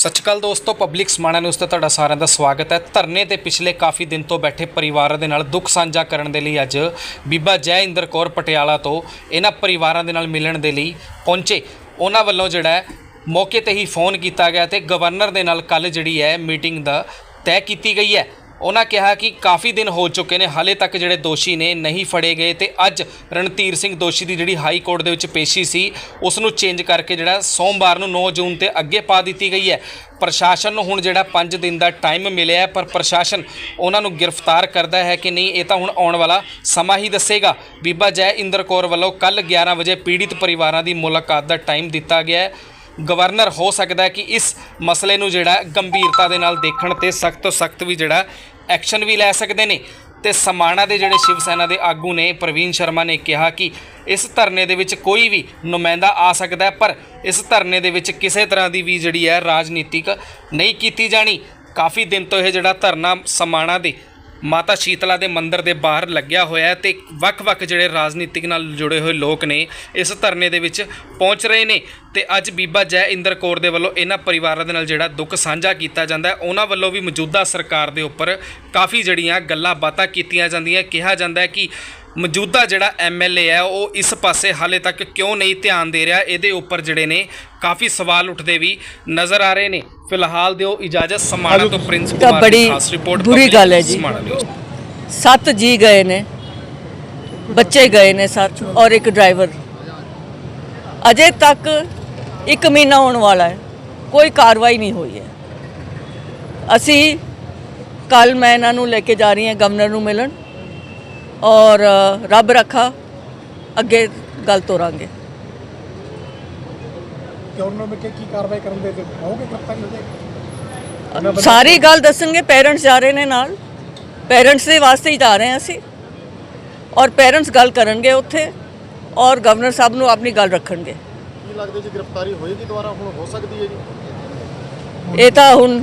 ਸਤਿ ਸ਼੍ਰੀ ਅਕਾਲ ਦੋਸਤੋ public Samana news ਤੇ ਤੁਹਾਡਾ ਸਾਰਿਆਂ ਦਾ ਸਵਾਗਤ ਹੈ। ਧਰਨੇ ਤੇ ਪਿਛਲੇ ਕਾਫੀ ਦਿਨ ਤੋਂ ਬੈਠੇ ਪਰਿਵਾਰਾਂ ਦੇ ਨਾਲ ਦੁੱਖ ਸਾਂਝਾ ਕਰਨ ਦੇ ਲਈ ਅੱਜ ਬੀਬਾ ਜੈ ਇੰਦਰ ਕੌਰ ਪਟਿਆਲਾ ਤੋਂ ਇਹਨਾਂ ਪਰਿਵਾਰਾਂ ਦੇ ਨਾਲ ਮਿਲਣ ਦੇ ਲਈ ਪਹੁੰਚੇ। ਉਹਨਾਂ ਵੱਲੋਂ ਜਿਹੜਾ ਮੌਕੇ ਤੇ ਹੀ ਫੋਨ ਕੀਤਾ ਗਿਆ ਤੇ ਗਵਰਨਰ ਦੇ ਨਾਲ ਕੱਲ ਜਿਹੜੀ ਹੈ ਮੀਟਿੰਗ ਦਾ ਤੈਅ ਕੀਤੀ ਗਈ ਹੈ। ਉਹਨਾਂ ਕਿਹਾ ਕਿ ਕਾਫੀ ਦਿਨ ਹੋ ਚੁੱਕੇ ਨੇ, ਹਾਲੇ ਤੱਕ ਜਿਹੜੇ ਦੋਸ਼ੀ ਨੇ ਨਹੀਂ ਫੜੇ ਗਏ ਤੇ ਅੱਜ ਰਣਧੀਰ ਸਿੰਘ ਦੋਸ਼ੀ ਦੀ ਜਿਹੜੀ ਹਾਈ ਕੋਰਟ ਦੇ ਵਿੱਚ ਪੇਸ਼ੀ ਸੀ, ਉਸ ਨੂੰ ਚੇਂਜ ਕਰਕੇ ਜਿਹੜਾ ਸੋਮਵਾਰ ਨੂੰ 9 ਜੂਨ ਤੇ ਅੱਗੇ ਪਾ ਦਿੱਤੀ ਗਈ ਹੈ। ਪ੍ਰਸ਼ਾਸਨ ਨੂੰ ਹੁਣ ਜਿਹੜਾ 5 ਦਿਨ ਦਾ ਟਾਈਮ ਮਿਲਿਆ ਪਰ ਪ੍ਰਸ਼ਾਸਨ ਉਹਨਾਂ ਨੂੰ ਗ੍ਰਿਫਤਾਰ ਕਰਦਾ ਹੈ ਕਿ ਨਹੀਂ, ਇਹ ਤਾਂ ਹੁਣ ਆਉਣ ਵਾਲਾ ਸਮਾਂ ਹੀ ਦੱਸੇਗਾ। ਬੀਬਾ ਜੈ ਇੰਦਰ ਕੌਰ ਵੱਲੋਂ ਕੱਲ 11 ਵਜੇ ਪੀੜਿਤ ਪਰਿਵਾਰਾਂ ਦੀ ਮੁਲਾਕਾਤ ਦਾ ਟਾਈਮ ਦਿੱਤਾ ਗਿਆ ਹੈ। ਗਵਰਨਰ ਹੋ ਸਕਦਾ ਹੈ ਕਿ ਇਸ ਮਸਲੇ ਨੂੰ ਜਿਹੜਾ ਗੰਭੀਰਤਾ ਦੇ ਨਾਲ ਦੇਖਣ ਤੇ ਸਖਤ ਤੋਂ ਸਖਤ ਵੀ ਜਿਹੜਾ ਐਕਸ਼ਨ ਵੀ ਲੈ ਸਕਦੇ ਨੇ। ਤੇ ਸਮਾਣਾ ਦੇ ਜਿਹੜੇ ਸ਼ਿਵ ਸੈਨਾ ਦੇ ਆਗੂ ਨੇ, ਪ੍ਰਵੀਨ ਸ਼ਰਮਾ ਨੇ ਕਿਹਾ ਕਿ ਇਸ ਧਰਨੇ ਦੇ ਵਿੱਚ ਕੋਈ ਵੀ ਨੁਮਾਇੰਦਾ ਆ ਸਕਦਾ ਹੈ, ਪਰ ਇਸ ਧਰਨੇ ਦੇ ਵਿੱਚ ਕਿਸੇ ਤਰ੍ਹਾਂ ਦੀ ਵੀ ਜਿਹੜੀ ਹੈ ਰਾਜਨੀਤਿਕ ਨਹੀਂ ਕੀਤੀ ਜਾਣੀ। ਕਾਫੀ ਦਿਨ ਤੋਂ ਇਹ ਜਿਹੜਾ ਧਰਨਾ ਸਮਾਣਾ ਦੇ ਮਾਤਾ ਸ਼ੀਤਲਾ ਦੇ ਮੰਦਿਰ ਦੇ ਬਾਹਰ ਲੱਗਿਆ ਹੋਇਆ ਹੈ ਤੇ ਵੱਖ-ਵੱਖ ਜਿਹੜੇ ਰਾਜਨੀਤਿਕ ਨਾਲ ਜੁੜੇ ਹੋਏ ਲੋਕ ਨੇ ਇਸ ਧਰਨੇ ਦੇ ਵਿੱਚ ਪਹੁੰਚ ਰਹੇ ਨੇ ਤੇ ਅੱਜ ਬੀਬਾ ਜੈ ਇੰਦਰ ਕੌਰ ਦੇ ਵੱਲੋਂ ਇਹਨਾਂ ਪਰਿਵਾਰਾਂ ਦੇ ਨਾਲ ਜਿਹੜਾ ਦੁੱਖ ਸਾਂਝਾ ਕੀਤਾ ਜਾਂਦਾ ਹੈ। ਉਹਨਾਂ ਵੱਲੋਂ ਵੀ ਮੌਜੂਦਾ ਸਰਕਾਰ ਦੇ ਉੱਪਰ ਕਾਫੀ ਜੜੀਆਂ ਗੱਲਾਂ ਬਾਤਾਂ ਕੀਤੀਆਂ ਜਾਂਦੀਆਂ। ਕਿਹਾ ਜਾਂਦਾ ਹੈ ਕਿ ਮੌਜੂਦਾ ਜਿਹੜਾ ਐਮਐਲਏ ਹੈ ਉਹ ਇਸ ਪਾਸੇ ਹਾਲੇ ਤੱਕ ਕਿਉਂ ਨਹੀਂ ਧਿਆਨ ਦੇ ਰਿਹਾ? ਇਹਦੇ ਉੱਪਰ ਜਿਹੜੇ ਨੇ ਕਾਫੀ ਸਵਾਲ ਉੱਠਦੇ ਵੀ ਨਜ਼ਰ ਆ ਰਹੇ ਨੇ। ਫਿਲਹਾਲ ਦਿਓ ਇਜਾਜ਼ਤ ਸਮਾਣਾ ਤੋਂ ਪ੍ਰਿੰਸ ਕੁਮਾਰ ਦੀ ਬੜੀ ਖਾਸ ਰਿਪੋਰਟ ਬੁਰੀ ਗੱਲ ਹੈ ਜੀ। ਸੱਤ ਜੀ ਗਏ ਨੇ। ਬੱਚੇ ਗਏ ਨੇ ਸੱਤ ਔਰ ਇੱਕ ਡਰਾਈਵਰ। ਅਜੇ ਤੱਕ ਇੱਕ ਮਹੀਨਾ ਹੋਣ ਵਾਲਾ ਹੈ। ਕੋਈ ਕਾਰਵਾਈ ਨਹੀਂ ਹੋਈ ਹੈ। ਅਸੀਂ ਕੱਲ ਮੈਂ ਇਹਨਾਂ ਨੂੰ ਲੈ ਕੇ ਜਾ ਰਹੀ ਹਾਂ ਗਵਰਨਰ ਨੂੰ ਮਿਲਣ। ਔਰ ਰੱਬ ਰੱਖਾ ਅੱਗੇ ਗੱਲ ਤੋਰਾਂਗੇ। ਗਵਰਨਰ ਕੀ ਕਾਰਵਾਈ ਕਰਨ ਦੇ ਹੋਗੇ ਸਾਰੀ ਗੱਲ ਦੱਸਣਗੇ ਪੇਰੈਂਟਸ ਜਾ ਰਹੇ ਨੇ ਨਾਲ। ਪੇਰੈਂਟਸ ਦੇ ਵਾਸਤੇ ਹੀ ਜਾ ਰਹੇ ਹਾਂ ਅਸੀਂ। ਔਰ ਪੇਰੈਂਟਸ ਗੱਲ ਕਰਨਗੇ ਉੱਥੇ ਔਰ ਗਵਰਨਰ ਸਾਹਿਬ ਨੂੰ ਆਪਣੀ ਗੱਲ ਰੱਖਣਗੇ। ਕੀ ਲੱਗਦਾ ਜੀ ਗ੍ਰਿਫਤਾਰੀ ਹੋਏਗੀ ਦੁਬਾਰਾ? ਹੁਣ ਹੋ ਸਕਦੀ ਹੈ ਜੀ? ਇਹ ਤਾਂ ਹੁਣ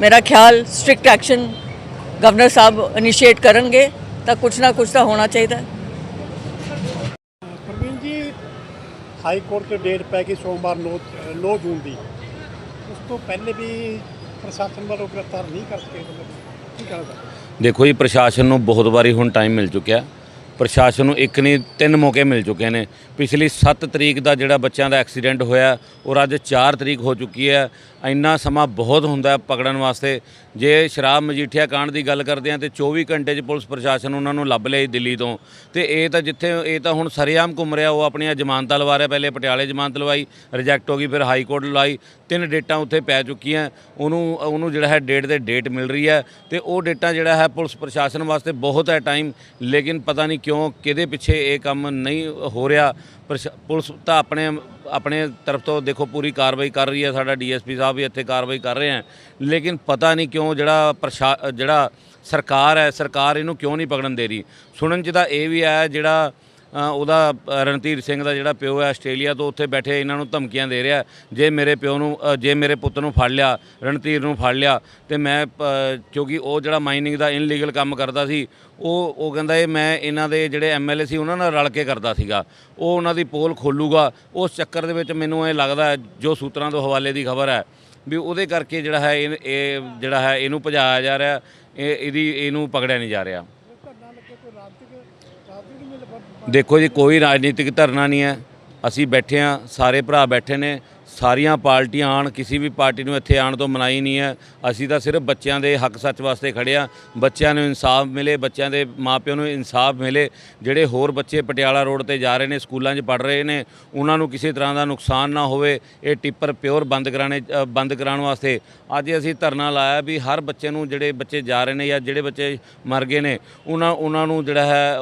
ਮੇਰਾ ਖਿਆਲ ਸਟ੍ਰਿਕਟ ਐਕਸ਼ਨ ਗਵਰਨਰ ਸਾਹਿਬ ਇਨੀਸ਼ੀਏਟ ਕਰਨਗੇ। ਤਾਂ ਕੁਝ ਨਾ ਕੁਝ ਤਾਂ ਹੋਣਾ ਚਾਹੀਦਾ ਪ੍ਰਵੀਨ ਜੀ ਹਾਈ ਕੋਰਟ ਤੇ ਡੇਟ ਪੈ ਗਈ ਸੋਮਵਾਰ 9 9 ਜੂਨ ਦੀ। ਉਸ ਤੋਂ ਪਹਿਲੇ ਵੀ ਪ੍ਰਸ਼ਾਸਨ ਵੱਲੋਂ ਗ੍ਰਿਫਤਾਰ ਨਹੀਂ ਕਰ ਸਕੇ ਮਤਲਬ ਕੀ ਕਹਦਾ ਦੇਖੋ ਜੀ ਪ੍ਰਸ਼ਾਸਨ ਨੂੰ ਬਹੁਤ ਵਾਰੀ ਹੁਣ ਟਾਈਮ ਮਿਲ ਚੁੱਕਿਆ। ਪ੍ਰਸ਼ਾਸਨ ਨੂੰ ਇੱਕ ਨਹੀਂ ਤਿੰਨ ਮੌਕੇ ਮਿਲ ਚੁੱਕੇ ਨੇ। ਪਿਛਲੀ 7 ਤਰੀਕ ਦਾ ਜਿਹੜਾ ਬੱਚਿਆਂ ਦਾ ਐਕਸੀਡੈਂਟ ਹੋਇਆ ਔਰ ਅੱਜ 4 ਤਰੀਕ ਹੋ ਚੁੱਕੀ ਹੈ। ਇੰਨਾ ਸਮਾਂ ਬਹੁਤ ਹੁੰਦਾ ਪਕੜਨ ਵਾਸਤੇ। ਜੇ ਸ਼ਰਾਬ ਮਜੀਠੀਆ ਕਾਂਡ ਦੀ ਗੱਲ ਕਰਦੇ ਆ ਤੇ 24 ਘੰਟੇ 'ਚ ਪੁਲਿਸ ਪ੍ਰਸ਼ਾਸਨ ਉਹਨਾਂ ਨੂੰ ਲੱਭ ਲਿਆ ਦਿੱਲੀ ਤੋਂ। ਤੇ ਇਹ ਤਾਂ ਜਿੱਥੇ, ਇਹ ਤਾਂ ਹੁਣ ਸਰੇਆਮ ਘੁੰਮ ਰਿਹਾ, ਉਹ ਆਪਣੀਆਂ ਜ਼ਮਾਨਤਾਂ ਲਵਾ ਰਿਹਾ, ਪਹਿਲੇ ਪਟਿਆਲੇ ਜ਼ਮਾਨਤ ਲਵਾਈ ਰਿਜੈਕਟ ਹੋ ਗਈ, ਫਿਰ ਹਾਈ ਕੋਰਟ ਲਵਾਈ। ਤਿੰਨ ਡੇਟਾਂ ਉੱਥੇ ਪੈ ਚੁੱਕੀਆਂ, ਉਹਨੂੰ ਉਹਨੂੰ ਜਿਹੜਾ ਹੈ ਡੇਟ ਦੇ ਡੇਟ ਮਿਲ ਰਹੀ ਹੈ। ਤੇ ਉਹ ਡੇਟਾਂ ਜਿਹੜਾ ਹੈ ਪੁਲਿਸ ਪ੍ਰਸ਼ਾਸਨ ਵਾਸਤੇ ਬਹੁਤ ਹੈ ਟਾਈਮ ਲੇਕਿਨ ਪਤਾ ਨਹੀਂ ਕਿਉਂ, ਕਿਹਦੇ ਪਿੱਛੇ ਇਹ ਕੰਮ ਨਹੀਂ ਹੋ ਰਿਹਾ। ਪ੍ਰਸ਼ਾ- ਪੁਲਿਸ ਤਾਂ ਆਪਣੇ ਆਪਣੇ ਤਰਫ ਤੋਂ ਦੇਖੋ ਪੂਰੀ ਕਾਰਵਾਈ ਕਰ ਰਹੀ ਹੈ, ਸਾਡਾ ਡੀਐਸਪੀ ਸਾਹਿਬ ਵੀ ਇੱਥੇ ਕਾਰਵਾਈ ਕਰ ਰਹੇ ਹਨ ਲੇਕਿਨ ਪਤਾ ਨਹੀਂ ਕਿਉਂ ਜਿਹੜਾ ਪ੍ਰਸ਼ਾ, ਜਿਹੜਾ ਸਰਕਾਰ ਹੈ, ਸਰਕਾਰ ਇਹਨੂੰ ਕਿਉਂ ਨਹੀਂ ਪਕੜਨ ਦੇ ਰਹੀ? ਸੁਣਨ 'ਚ ਤਾਂ ਇਹ ਵੀ ਆਇਆ ਜਿਹੜਾ ਉਹਦਾ ਰਣਧੀਰ ਸਿੰਘ ਦਾ ਜਿਹੜਾ ਪਿਓ ਹੈ ਆਸਟ੍ਰੇਲੀਆ ਤੋਂ ਉੱਥੇ ਬੈਠੇ ਇਹਨਾਂ ਨੂੰ ਧਮਕੀਆਂ ਦੇ ਰਿਹਾ। ਜੇ ਮੇਰੇ ਪਿਓ ਨੂੰ ਜੇ ਮੇਰੇ ਪੁੱਤ ਨੂੰ ਫੜ ਲਿਆ, ਰਣਧੀਰ ਨੂੰ ਫੜ ਲਿਆ, ਤੇ ਮੈਂ ਕਿਉਂਕਿ ਉਹ ਜਿਹੜਾ ਮਾਈਨਿੰਗ ਦਾ ਇਨਲੀਗਲ ਕੰਮ ਕਰਦਾ ਸੀ, ਉਹ ਉਹ ਕਹਿੰਦਾ ਇਹ ਮੈਂ ਇਹਨਾਂ ਦੇ ਜਿਹੜੇ ਐਮਐਲਏ ਸੀ, ਉਹਨਾਂ ਨਾਲ ਰਲ ਕੇ ਕਰਦਾ ਸੀਗਾ। ਉਹ ਉਹਨਾਂ ਦੀ ਪੋਲ ਖੋਲੂਗਾ। ਉਸ ਚੱਕਰ ਦੇ ਵਿੱਚ ਮੈਨੂੰ ਇਹ ਲੱਗਦਾ ਜੋ ਸੂਤਰਾਂ ਤੋਂ ਹਵਾਲੇ ਦੀ ਖਬਰ ਹੈ, ਵੀ ਉਹਦੇ ਕਰਕੇ ਜਿਹੜਾ ਹੈ, ਇਹ ਇਹ ਜਿਹੜਾ ਹੈ, ਇਹਨੂੰ ਭਜਾਇਆ ਜਾ ਰਿਹਾ, ਇਹ, ਇਹਦੀ, ਇਹਨੂੰ ਪਕੜਿਆ ਨਹੀਂ ਜਾ ਰਿਹਾ। ਦੇਖੋ ਜੀ ਕੋਈ ਰਾਜਨੀਤਿਕ ਧਰਨਾ ਨਹੀਂ ਹੈ। ਅਸੀਂ ਬੈਠੇ ਆ ਸਾਰੇ ਭਰਾ ਬੈਠੇ ਨੇ। ਸਾਰੀਆਂ ਪਾਰਟੀਆਂ ਆਣ, ਕਿਸੇ ਵੀ ਪਾਰਟੀ ਨੂੰ ਇੱਥੇ ਆਣ ਤੋਂ ਮਨਾਈ ਨਹੀਂ ਹੈ। ਅਸੀਂ ਤਾਂ ਸਿਰਫ ਬੱਚਿਆਂ ਦੇ ਹੱਕ ਸੱਚ ਵਾਸਤੇ ਖੜੇ ਆ ਬੱਚਿਆਂ ਨੂੰ ਇਨਸਾਫ ਮਿਲੇ, ਬੱਚਿਆਂ ਦੇ ਮਾਪਿਆਂ ਨੂੰ ਇਨਸਾਫ ਮਿਲੇ। ਜਿਹੜੇ ਹੋਰ ਬੱਚੇ ਪਟਿਆਲਾ ਰੋਡ ਤੇ ਜਾ ਰਹੇ ਨੇ, ਸਕੂਲਾਂ 'ਚ ਪੜ ਰਹੇ ਨੇ, ਉਹਨਾਂ ਨੂੰ ਕਿਸੇ ਤਰ੍ਹਾਂ ਦਾ ਨੁਕਸਾਨ ਨਾ ਹੋਵੇ। ਇਹ ਟਿੱਪਰ ਪਿਓਰ ਬੰਦ ਕਰਾਣੇ ਬੰਦ ਕਰਾਉਣ ਵਾਸਤੇ ਅੱਜ ਅਸੀਂ ਧਰਨਾ ਲਾਇਆ ਵੀ ਹਰ ਬੱਚੇ ਨੂੰ ਜਿਹੜੇ ਬੱਚੇ ਜਾ ਰਹੇ ਨੇ ਜਾਂ ਜਿਹੜੇ ਬੱਚੇ ਮਰ ਗਏ ਨੇ, ਉਹਨਾਂ ਉਹਨਾਂ ਨੂੰ ਜਿਹੜਾ ਹੈ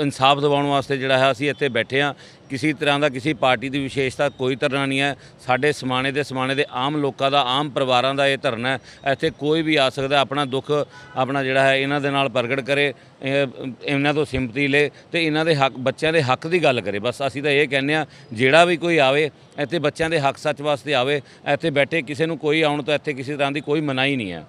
ਇਨਸਾਫ ਦਿਵਾਉਣ ਵਾਸਤੇ ਜਿਹੜਾ ਹੈ ਅਸੀਂ ਇੱਥੇ ਬੈਠੇ ਆ ਕਿਸੇ ਤਰ੍ਹਾਂ ਦਾ ਕਿਸੇ ਪਾਰਟੀ ਦੀ ਵਿਸ਼ੇਸ਼ਤਾ ਕੋਈ ਧਰਨਾ ਨਹੀਂ ਹੈ। ਸਾਡੇ ਸਮਾਣੇ ਦੇ ਸਮਾਣੇ ਦੇ ਆਮ ਲੋਕਾਂ ਦਾ, ਆਮ ਪਰਿਵਾਰਾਂ ਦਾ ਇਹ ਧਰਨਾ ਹੈ। ਇੱਥੇ ਕੋਈ ਵੀ ਆ ਸਕਦਾ, ਆਪਣਾ ਦੁੱਖ, ਆਪਣਾ ਜਿਹੜਾ ਹੈ, ਇਹਨਾਂ ਦੇ ਨਾਲ ਪ੍ਰਗਟ ਕਰੇ ਇਹਨਾਂ ਤੋਂ ਸਿੰਪਤੀ ਲੇ ਤੇ ਇਹਨਾਂ ਦੇ ਹੱਕ, ਬੱਚਿਆਂ ਦੇ ਹੱਕ ਦੀ ਗੱਲ ਕਰੇ। ਬਸ ਅਸੀਂ ਤਾਂ ਇਹ ਕਹਿੰਦੇ ਆ ਜਿਹੜਾ ਵੀ ਕੋਈ ਆਵੇ, ਇੱਥੇ ਬੱਚਿਆਂ ਦੇ ਹੱਕ ਸੱਚ ਵਾਸਤੇ ਆਵੇ, ਇੱਥੇ ਬੈਠੇ ਕਿਸੇ ਨੂੰ ਕੋਈ ਆਉਣ ਤੋਂ ਇੱਥੇ ਕਿਸੇ ਤਰ੍ਹਾਂ ਦੀ ਕੋਈ ਮਨਾਹੀ ਨਹੀਂ ਹੈ।